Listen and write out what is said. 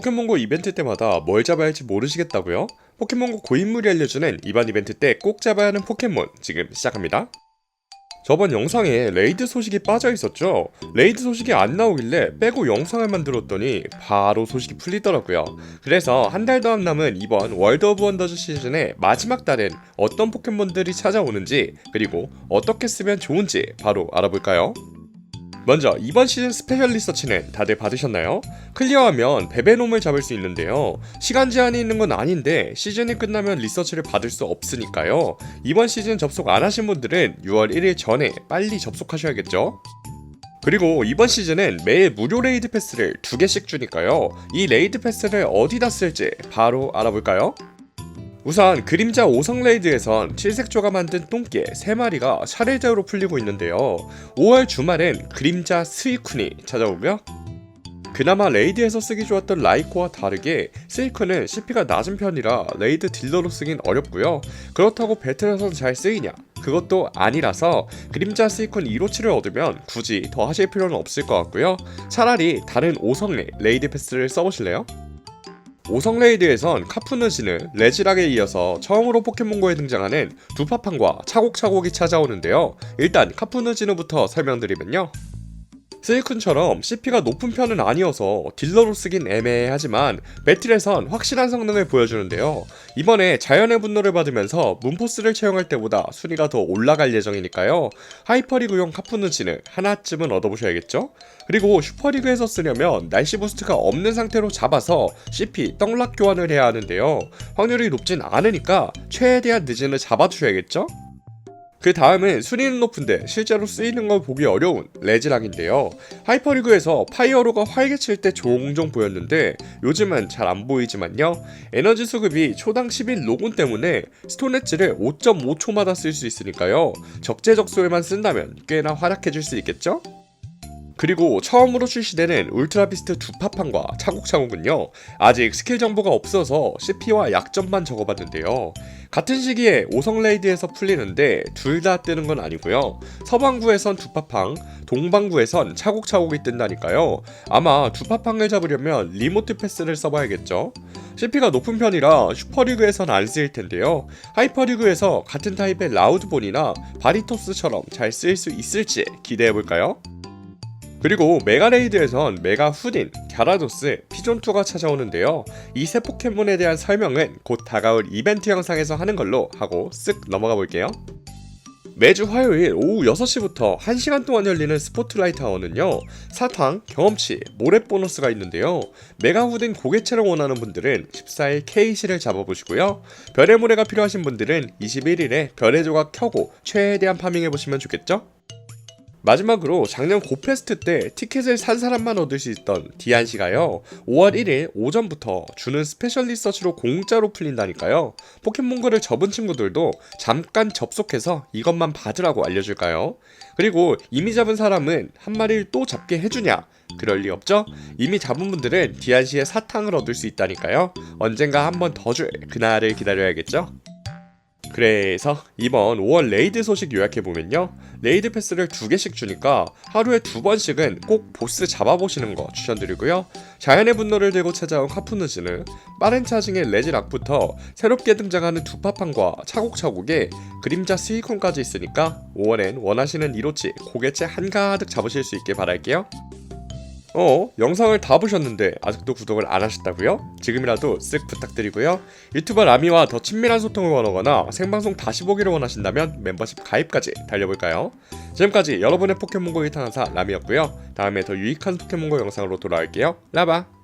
포켓몬고 이벤트 때마다 뭘 잡아야 할지 모르시겠다고요? 포켓몬고 고인물이 알려주는 이번 이벤트 때 꼭 잡아야 하는 포켓몬 지금 시작합니다. 저번 영상에 레이드 소식이 빠져 있었죠? 레이드 소식이 안 나오길래 빼고 영상을 만들었더니 바로 소식이 풀리더라고요. 그래서 한 달 더 안 남은 이번 월드 오브 원더즈 시즌의 마지막 달엔 어떤 포켓몬들이 찾아오는지 그리고 어떻게 쓰면 좋은지 바로 알아볼까요? 먼저 이번 시즌 스페셜 리서치는 다들 받으셨나요? 클리어하면 베베놈을 잡을 수 있는데요. 시간 제한이 있는 건 아닌데 시즌이 끝나면 리서치를 받을 수 없으니까요. 이번 시즌 접속 안 하신 분들은 6월 1일 전에 빨리 접속하셔야겠죠? 그리고 이번 시즌은 매일 무료 레이드 패스를 두 개씩 주니까요. 이 레이드 패스를 어디다 쓸지 바로 알아볼까요? 우선 그림자 5성 레이드에선 칠색조가 만든 똥개 3마리가 차례대로 풀리고 있는데요. 5월 주말엔 그림자 스이쿤이 찾아오고요. 그나마 레이드에서 쓰기 좋았던 라이코와 다르게 스이쿤은 CP가 낮은 편이라 레이드 딜러로 쓰긴 어렵고요. 그렇다고 배틀에서 잘 쓰이냐? 그것도 아니라서 그림자 스이쿤 2로치를 얻으면 굳이 더 하실 필요는 없을 것 같고요. 차라리 다른 5성 레이드 패스를 써보실래요? 오성 레이드에선 카푸느지는 레지락에 이어서 처음으로 포켓몬고에 등장하는 두파판과 차곡차곡이 찾아오는데요. 일단 카푸느지누부터 설명드리면요. 스이쿤처럼 CP가 높은 편은 아니어서 딜러로 쓰긴 애매하지만 배틀에선 확실한 성능을 보여주는데요. 이번에 자연의 분노를 받으면서 문포스를 채용할 때보다 순위가 더 올라갈 예정이니까요. 하이퍼리그용 카푸느지는 하나쯤은 얻어보셔야겠죠? 그리고 슈퍼리그에서 쓰려면 날씨 부스트가 없는 상태로 잡아서 CP 떡락 교환을 해야 하는데요. 확률이 높진 않으니까 최대한 늦은을 잡아두셔야겠죠? 그 다음은 순위는 높은데 실제로 쓰이는 걸 보기 어려운 레지락인데요. 하이퍼리그에서 파이어로가 활개칠 때 종종 보였는데 요즘은 잘 안 보이지만요. 에너지 수급이 초당 11 로군 때문에 스톤엣지를 5.5초마다 쓸 수 있으니까요. 적재적소에만 쓴다면 꽤나 활약해줄 수 있겠죠? 그리고 처음으로 출시되는 울트라비스트 두파판과 차곡차곡은요 아직 스킬 정보가 없어서 CP와 약점만 적어봤는데요. 같은 시기에 오성레이드에서 풀리는데 둘 다 뜨는 건 아니고요. 서방구에선 두파팡 동방구에선 차곡차곡이 뜬다니까요. 아마 두파팡을 잡으려면 리모트 패스를 써봐야겠죠? CP가 높은 편이라 슈퍼리그에선 안 쓰일 텐데요. 하이퍼리그에서 같은 타입의 라우드본이나 바리토스처럼 잘 쓰일 수 있을지 기대해볼까요? 그리고 메가레이드에선 메가 후딘, 갸라도스, 피존2가 찾아오는데요. 이 세 포켓몬에 대한 설명은 곧 다가올 이벤트 영상에서 하는 걸로 하고 쓱 넘어가 볼게요. 매주 화요일 오후 6시부터 1시간 동안 열리는 스포트라이트 아워는요 사탕, 경험치, 모래 보너스가 있는데요 메가 후딘 고개체를 원하는 분들은 14일 K시를 잡아보시고요 별의 모래가 필요하신 분들은 21일에 별의 조각 켜고 최대한 파밍해보시면 좋겠죠? 마지막으로 작년 고페스트 때 티켓을 산 사람만 얻을 수 있던 디안 씨가요. 5월 1일 오전부터 주는 스페셜 리서치로 공짜로 풀린다니까요. 포켓몬고를 접은 친구들도 잠깐 접속해서 이것만 받으라고 알려줄까요? 그리고 이미 잡은 사람은 한 마리를 또 잡게 해주냐? 그럴 리 없죠? 이미 잡은 분들은 디안 씨의 사탕을 얻을 수 있다니까요. 언젠가 한 번 더 줄 그날을 기다려야겠죠? 그래서 이번 5월 레이드 소식 요약해보면요. 레이드 패스를 두 개씩 주니까 하루에 두 번씩은 꼭 보스 잡아보시는 거 추천드리고요. 자연의 분노를 들고 찾아온 카푸느즈는 빠른 차징의 레지락부터 새롭게 등장하는 두파판과 차곡차곡에 그림자 스이콘까지 있으니까 5월엔 원하시는 이로치 고개채 한가득 잡으실 수 있게 바랄게요 어, 영상을 다 보셨는데 아직도 구독을 안 하셨다고요? 지금이라도 쓱 부탁드리고요. 유튜버 라미와 더 친밀한 소통을 원하거나 생방송 다시 보기를 원하신다면 멤버십 가입까지 달려볼까요? 지금까지 여러분의 포켓몬고 일탄환사 라미였고요. 다음에 더 유익한 포켓몬고 영상으로 돌아올게요. 라바!